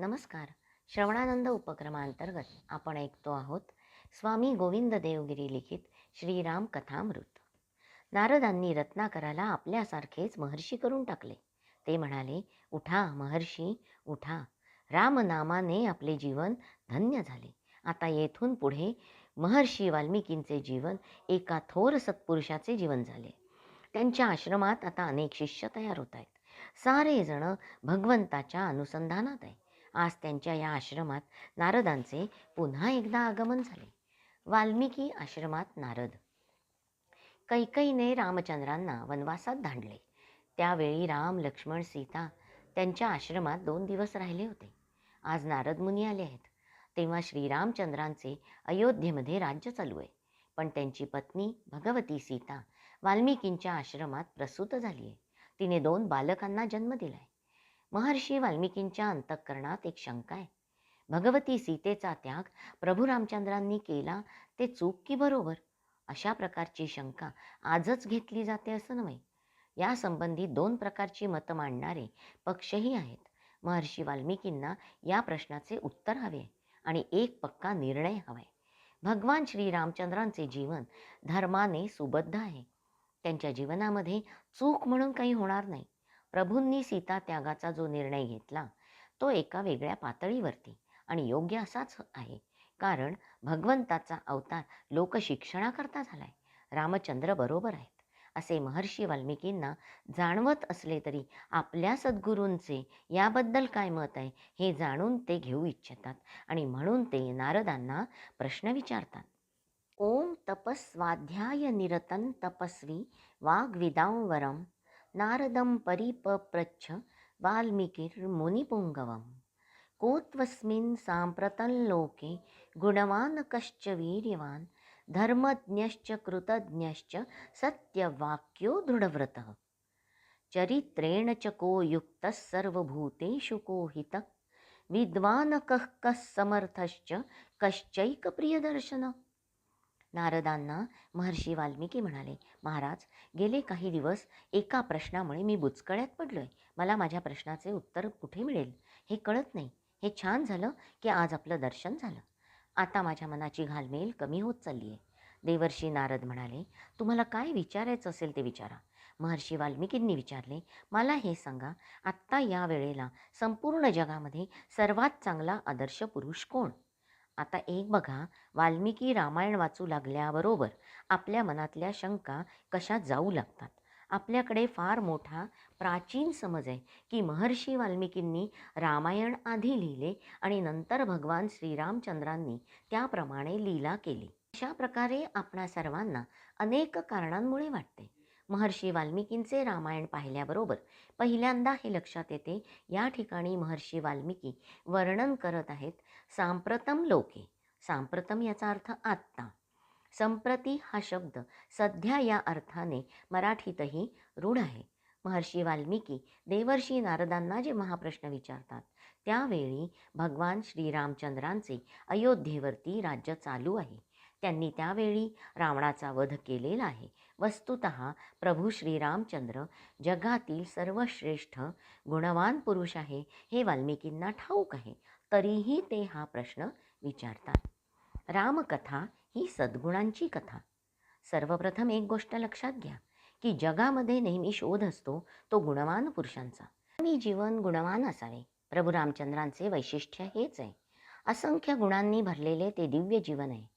नमस्कार. श्रवणानंद उपक्रमांतर्गत आपण ऐकतो आहोत स्वामी गोविंद देवगिरी लिखित श्रीराम कथामृत. नारदांनी रत्नाकराला आपल्यासारखेच महर्षी करून टाकले. ते म्हणाले उठा महर्षी उठा. रामनामाने आपले जीवन धन्य झाले. आता येथून पुढे महर्षी वाल्मिकींचे जीवन एका थोर सत्पुरुषाचे जीवन झाले. त्यांच्या आश्रमात आता अनेक शिष्य तयार होत आहेत. सारे जण भगवंताच्या अनुसंधानात आहे आज त्यांच्या या आश्रमात नारदांचे पुन्हा एकदा आगमन झाले. वाल्मिकी आश्रमात नारद. कैकईने रामचंद्रांना वनवासात धाडले. त्यावेळी राम लक्ष्मण सीता त्यांच्या आश्रमात दोन दिवस राहिले होते. आज नारद मुनी आले आहेत. तेव्हा श्रीरामचंद्रांचे अयोध्येमध्ये राज्य चालू आहे. पण त्यांची पत्नी भगवती सीता वाल्मिकींच्या आश्रमात प्रसूत झाली आहे. तिने दोन बालकांना जन्म दिलाय. महर्षी वाल्मिकींच्या अंतःकरणात एक शंका आहे. भगवती सीतेचा त्याग प्रभू रामचंद्रांनी केला ते चूक की बरोबर? अशा प्रकारची शंका आजच घेतली जाते असं नव्हे. यासंबंधी दोन प्रकारची मतं मांडणारे पक्षही आहेत. महर्षी वाल्मिकींना या प्रश्नाचे उत्तर हवे आणि एक पक्का निर्णय हवाय. भगवान श्रीरामचंद्रांचे जीवन धर्माने सुबद्ध आहे. त्यांच्या जीवनामध्ये चूक म्हणून काही होणार नाही. प्रभूंनी सीता त्यागाचा जो निर्णय घेतला तो एका वेगळ्या पातळीवरती आणि योग्य असाच आहे. कारण भगवंताचा अवतार लोकशिक्षणाकरता झालाय. रामचंद्र बरोबर आहेत. असे महर्षी वाल्मिकींना जाणवत असले तरी आपल्या सद्गुरूंचे याबद्दल काय मत आहे हे जाणून ते घेऊ इच्छितात आणि म्हणून ते नारदांना प्रश्न विचारतात. ओम तपस्वाध्याय निरतन तपस्वी वाग्विदांवरम नारदं परिपप्रच्छ वाल्मीकिर्मुनिपुङ्गवं कोत्वस्मिन् साम्प्रतं लोके गुणवान् कश्च वीर्यवान् धर्मज्ञश्च कृतज्ञश्च सत्यवाक्यो दृढव्रतः। चरित्रेण च को युक्तः सर्वभूतेषु को हितः विद्वान् कः कः समर्थश्च कश्चैकप्रियदर्शनः। नारदांना महर्षी वाल्मिकी म्हणाले महाराज गेले काही दिवस एका प्रश्नामुळे मी बुचकळ्यात पडलोय. मला माझ्या प्रश्नाचे उत्तर कुठे मिळेल? हे कळत नाही. हे छान झालं की आज आपलं दर्शन झालं. आता माझ्या मनाची घालमेल कमी होत चालली आहे देवर्षी नारद म्हणाले तुम्हाला काय विचारायचं असेल ते विचारा. महर्षी वाल्मिकींनी विचारले मला हे सांगा आत्ता या वेळेला संपूर्ण जगामध्ये सर्वात चांगला आदर्श पुरुष कोण? आता एक बघा वाल्मिकी रामायण वाचू लागल्याबरोबर आपल्या मनातल्या शंका कशा जाऊ लागतात? आपल्याकडे फार मोठा प्राचीन समज आहे की महर्षी वाल्मिकींनी रामायण आधी लिहिले आणि नंतर भगवान श्रीरामचंद्रांनी त्याप्रमाणे लीला केली. अशा प्रकारे आपणा सर्वांना अनेक कारणांमुळे वाटते. महर्षी वाल्मिकींचे रामायण पाहिल्याबरोबर पहिल्यांदा हे लक्षात येते या ठिकाणी महर्षी वाल्मिकी वर्णन करत आहेत सांप्रतम लोके. सांप्रतम याचा अर्थ आत्ता. संप्रती हा शब्द सध्या या अर्थाने मराठीतही रूढ आहे. महर्षी वाल्मिकी देवर्षी नारदांना जे महाप्रश्न विचारतात त्यावेळी भगवान श्रीरामचंद्रांचे अयोध्येवरती राज्य चालू आहे. त्यांनी त्यावेळी रावणाचा वध केलेला आहे. वस्तुत प्रभू श्रीरामचंद्र जगातील सर्वश्रेष्ठ गुणवान पुरुष आहे हे वाल्मिकींना ठाऊक आहे. तरीही ते हा प्रश्न विचारतात. रामकथा ही सद्गुणांची कथा. सर्वप्रथम एक गोष्ट लक्षात घ्या की जगामध्ये नेहमी शोध असतो तो गुणवान पुरुषांचा. मी जीवन गुणवान असावे. प्रभू रामचंद्रांचे वैशिष्ट्य हेच आहे. असंख्य गुणांनी भरलेले ते दिव्य जीवन आहे.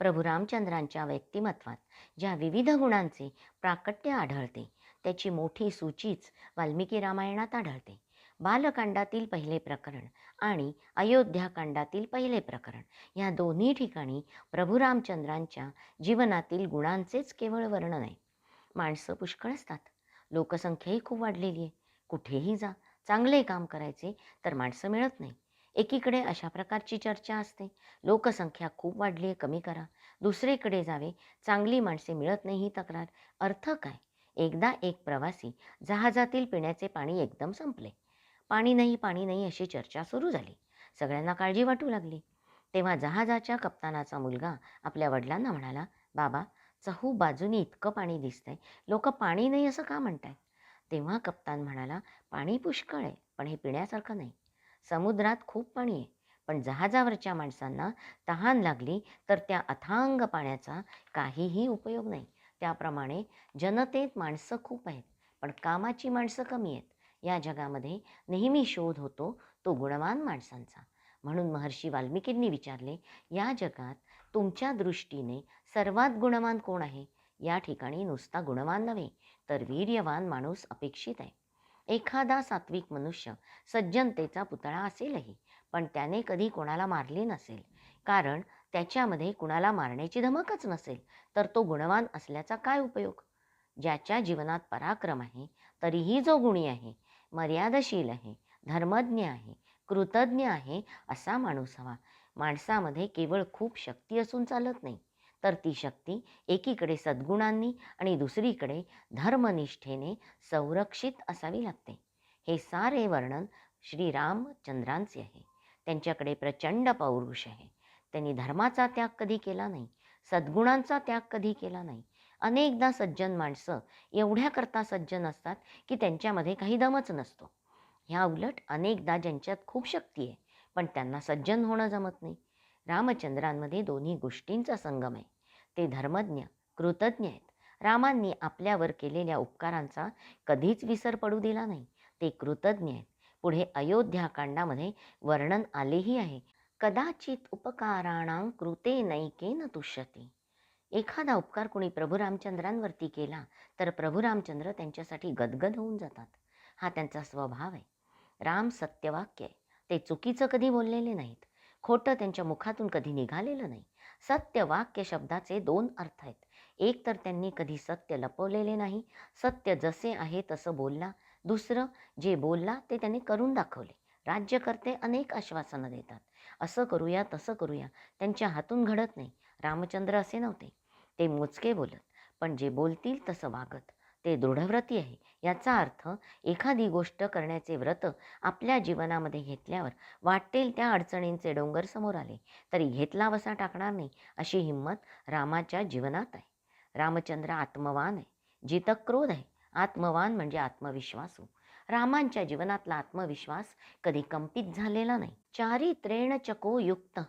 प्रभू रामचंद्रांच्या व्यक्तिमत्वात ज्या विविध गुणांचे प्राकट्य आढळते त्याची मोठी सूचीच वाल्मिकी रामायणात आढळते. बालकांडातील पहिले प्रकरण आणि अयोध्याकांडातील पहिले प्रकरण या दोन्ही ठिकाणी प्रभू रामचंद्रांच्या जीवनातील गुणांचेच केवळ वर्णन आहे. माणसं पुष्कळ असतात. लोकसंख्याही खूप वाढलेली आहे. कुठेही जा चांगले काम करायचे तर माणसं मिळत नाही. एकीकडे अशा प्रकारची चर्चा असते. लोकसंख्या खूप वाढली आहे कमी करा. दुसरीकडे जावे चांगली माणसे मिळत नाही ही तक्रार. अर्थ काय? एकदा एक प्रवासी जहाजातील पिण्याचे पाणी एकदम संपले. पाणी नाही पाणी नाही अशी चर्चा सुरू झाली. सगळ्यांना काळजी वाटू लागली. तेव्हा जहाजाच्या कप्तानाचा मुलगा आपल्या वडिलांना म्हणाला बाबा चहू बाजूनी इतकं पाणी दिसतंय. लोक पाणी नाही असं का म्हणतायत? तेव्हा कप्तान म्हणाला पाणी पुष्कळ आहे पण हे पिण्यासारखं नाही. समुद्रात खूप पाणी आहे. पण जहाजावरच्या माणसांना तहान लागली तर त्या अथांग पाण्याचा काहीही उपयोग नाही. त्याप्रमाणे जनतेत माणसं खूप आहेत पण कामाची माणसं कमी आहेत. या जगामध्ये नेहमी शोध होतो तो गुणवान माणसांचा. म्हणून महर्षी वाल्मिकींनी विचारले या जगात तुमच्या दृष्टीने सर्वात गुणवान कोण आहे? या ठिकाणी नुसता गुणवान नव्हे तर वीर्यवान माणूस अपेक्षित आहे. एखादा सात्विक मनुष्य सज्जनतेचा पुतळा असेलही पण त्याने कधी कोणाला मारले नसेल. कारण त्याच्यामध्ये कुणाला मारण्याची धमकच नसेल तर तो गुणवान असल्याचा काय उपयोग? ज्याच्या जीवनात पराक्रम आहे तरीही जो गुणी आहे मर्यादशील आहे धर्मज्ञ आहे कृतज्ञ आहे असा माणूस हवा. माणसामध्ये केवळ खूप शक्ती असून चालत नाही. तर ती शक्ती एकीकडे सद्गुणांनी आणि दुसरीकडे धर्मनिष्ठेने संरक्षित असावी लागते. हे सारे वर्णन श्रीरामचंद्रांचे आहे. त्यांच्याकडे प्रचंड पौरुष आहे. त्यांनी धर्माचा त्याग कधी केला नाही सद्गुणांचा त्याग कधी केला नाही. अनेकदा सज्जन माणसं एवढ्याकरता सज्जन असतात की त्यांच्यामध्ये काही दमच नसतो. ह्या उलट अनेकदा ज्यांच्यात खूप शक्ती आहे पण त्यांना सज्जन होणं जमत नाही. रामचंद्रांमध्ये दोन्ही गोष्टींचा संगम आहे. ते धर्मज्ञ कृतज्ञ आहेत. रामांनी आपल्यावर केलेल्या उपकारांचा कधीच विसर पडू दिला नाही. ते कृतज्ञ आहेत. पुढे अयोध्याकांडामध्ये वर्णन आलेही आहे. कदाचित उपकाराणां कृते नैकेन तुष्यते. एखादा उपकार कोणी प्रभू रामचंद्रांवरती केला तर प्रभू रामचंद्र त्यांच्यासाठी गदगद होऊन जातात. हा त्यांचा स्वभाव आहे. राम सत्यवाक्य आहे. ते चुकीचं कधी बोललेले नाहीत. खोटं त्यांच्या मुखातून कधी निघालेलं नाही. सत्यवाक्य शब्दाचे दोन अर्थ आहेत. एक तर त्यांनी कधी सत्य लपवलेले नाही. सत्य जसे आहे तसं बोलला. दुसरं जे बोलला ते त्यांनी करून दाखवले. राज्यकर्ते अनेक आश्वासनं देतात. असं करूया तसं करूया. त्यांच्या हातून घडत नाही. रामचंद्र असे नव्हते. ते मोजके बोलत. पण जे बोलतील तसं वागत. ते दृढव्रती आहे. याचा अर्थ एखादी गोष्ट करण्याचे व्रत आपल्या जीवनामध्ये घेतल्यावर वाटेल त्या अडचणींचे डोंगर समोर आले तरी घेतला वसा टाकणार नाही अशी हिंमत रामाच्या जीवनात आहे. रामचंद्र आत्मवान आहे जित क्रोध आहे. आत्मवान म्हणजे आत्मविश्वासू. रामांच्या जीवनातला आत्मविश्वास कधी कंपित झालेला नाही. चारित्रेण चको युक्त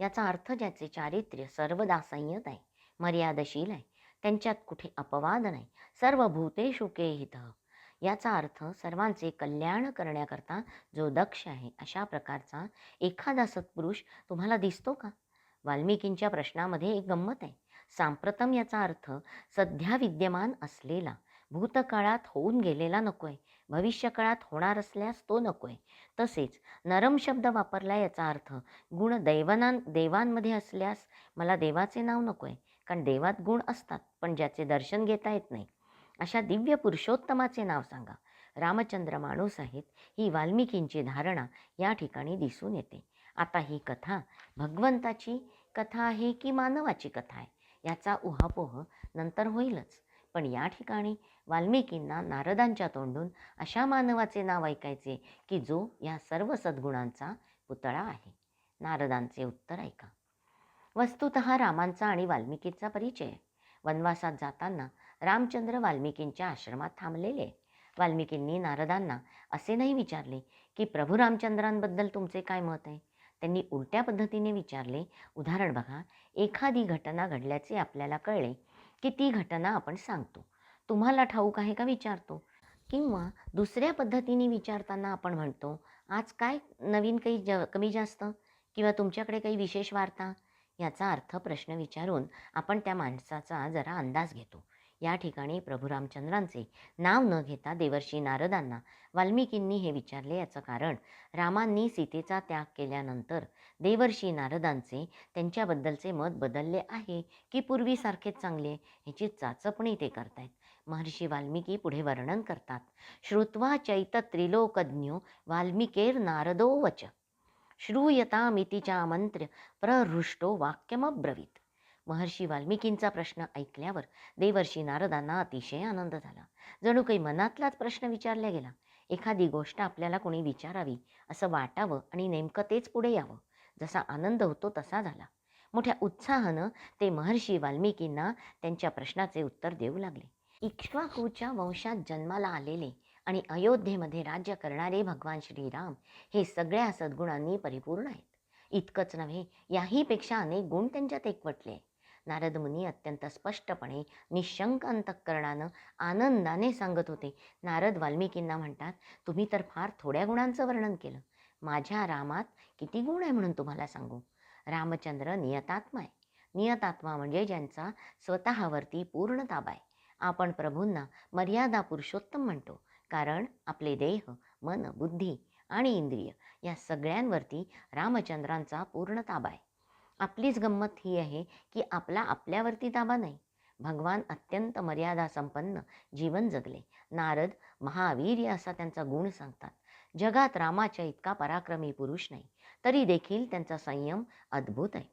याचा अर्थ ज्याचे चारित्र्य सर्वदा संयत आहे मर्यादशील आहे. त्यांच्यात कुठे अपवाद नाही. सर्व भूते शुके हित. याचा अर्थ सर्वांचे कल्याण करण्याकरता जो दक्ष आहे अशा प्रकारचा एखादा सत्पुरुष तुम्हाला दिसतो का? वाल्मिकींच्या प्रश्नामध्ये एक गंमत आहे. सांप्रतम याचा अर्थ सध्या विद्यमान असलेला भूतकाळात होऊन गेलेला नको आहे भविष्यकाळात होणार असल्यास तो नको आहे तसेच नरम शब्द वापरला याचा अर्थ गुण दैवनां देवांमध्ये असल्यास मला देवाचे नाव नको आहे कारण देवात गुण असतात पण ज्याचे दर्शन घेता येत नाही. अशा दिव्य पुरुषोत्तमाचे नाव सांगा. रामचंद्र माणूस आहेत ही वाल्मिकींची धारणा या ठिकाणी दिसून येते. आता ही कथा भगवंताची कथा आहे की मानवाची कथा आहे? याचा उहापोह नंतर होईलच. पण या ठिकाणी वाल्मिकींना नारदांच्या तोंडून अशा मानवाचे नाव ऐकायचे की जो या सर्व सद्गुणांचा पुतळा आहे. नारदांचे उत्तर ऐका. वस्तुत रामांचा आणि वाल्मिकीचा परिचय. वनवासात जाताना रामचंद्र वाल्मिकींच्या आश्रमात थांबलेले. वाल्मिकींनी नारदांना असे नाही विचारले की प्रभू रामचंद्रांबद्दल तुमचे काय मत आहे? त्यांनी उलट्या पद्धतीने विचारले उदाहरण बघा एखादी घटना घडल्याचे आपल्याला कळले की ती घटना आपण सांगतो. तुम्हाला ठाऊक आहे का विचारतो? किंवा दुसऱ्या पद्धतीने विचारताना आपण म्हणतो आज काय नवीन काही ज कमी जास्त? किंवा तुमच्याकडे काही विशेष वार्ता? याचा अर्थ प्रश्न विचारून आपण त्या माणसाचा जरा अंदाज घेतो. या ठिकाणी प्रभू रामचंद्रांचे नाव न घेता देवर्षी नारदांना वाल्मिकींनी हे विचारले याचं कारण रामांनी सीतेचा त्याग केल्यानंतर देवर्षी नारदांचे त्यांच्याबद्दलचे मत बदलले आहे की पूर्वीसारखेच चांगले? ह्याची चाचपणी ते करतायत. महर्षी वाल्मिकी पुढे वर्णन करतात. श्रुत्वा चैत त्रिलोकज्ञो वाल्मिकेर नारदो वच श्रूयतामितीच्या मंत्र प्रहृष्टो वाक्यमब्रवीत महर्षी वाल्मिकींचा प्रश्न ऐकल्यावर देवर्षी नारदांना अतिशय आनंद झाला. जणू काही मनातलाच प्रश्न विचारला गेला. एखादी गोष्ट आपल्याला कोणी विचारावी असं वाटावं आणि नेमकं तेच पुढे यावं जसा आनंद होतो तसा झाला. मोठ्या उत्साहानं ते महर्षी वाल्मिकींना त्यांच्या प्रश्नाचे उत्तर देऊ लागले. इक्ष्वाकूच्या वंशात जन्माला आलेले आणि अयोध्येमध्ये राज्य करणारे भगवान श्रीराम हे सगळ्या सद्गुणांनी परिपूर्ण आहेत. इतकंच नव्हे याहीपेक्षा अनेक गुण त्यांच्यात एकवटले. आहे. नारद मुनी अत्यंत स्पष्टपणे निशंक अंतःकरणानं आनंदाने सांगत होते नारद वाल्मिकींना म्हणतात तुम्ही तर फार थोड्या गुणांचं वर्णन केलं. माझ्या रामात किती गुण आहे म्हणून तुम्हाला सांगू? रामचंद्र नियतात्मा आहे. नियतात्मा म्हणजे ज्यांचा स्वतःवरती पूर्ण ताबा आहे. आपण प्रभूंना मर्यादा पुरुषोत्तम म्हणतो. कारण आपले देह मन बुद्धी आणि इंद्रिय या सगळ्यांवरती रामचंद्रांचा पूर्ण ताबा आहे. आपलीच गंमत ही आहे की आपला आपल्यावरती ताबा नाही. भगवान अत्यंत मर्यादा संपन्न जीवन जगले. नारद महावीर असा त्यांचा गुण सांगतात. जगात रामाच्या इतका पराक्रमी पुरुष नाही तरी देखील त्यांचा संयम अद्भुत आहे.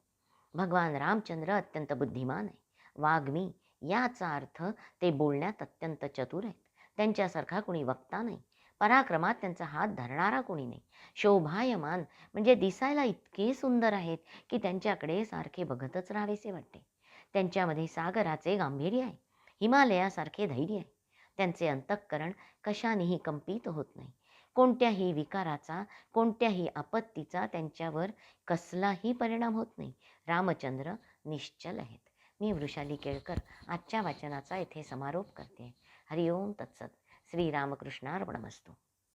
भगवान रामचंद्र अत्यंत बुद्धिमान आहे. वाग्मी याचा अर्थ ते बोलण्यात अत्यंत चतुर आहेत. त्यांच्यासारखा कुणी वक्ता नाही. पराक्रमात त्यांचा हात धरणारा कोणी नाही. शोभायमान म्हणजे दिसायला इतके सुंदर आहेत की त्यांच्याकडे सारखे बघतच राहावेसे वाटते. त्यांच्यामध्ये सागराचे गांभीर्य आहे. हिमालयासारखे धैर्य आहे. त्यांचे अंतःकरण कशानेही कंपित होत नाही. कोणत्याही विकाराचा कोणत्याही आपत्तीचा त्यांच्यावर कसलाही परिणाम होत नाही. रामचंद्र निश्चल आहेत. मी वृषाली केळकर. आजच्या वाचनाचा येथे समारोप करते. हरिओम तत्सत. श्रीरामकृष्णार्पणमस्तू.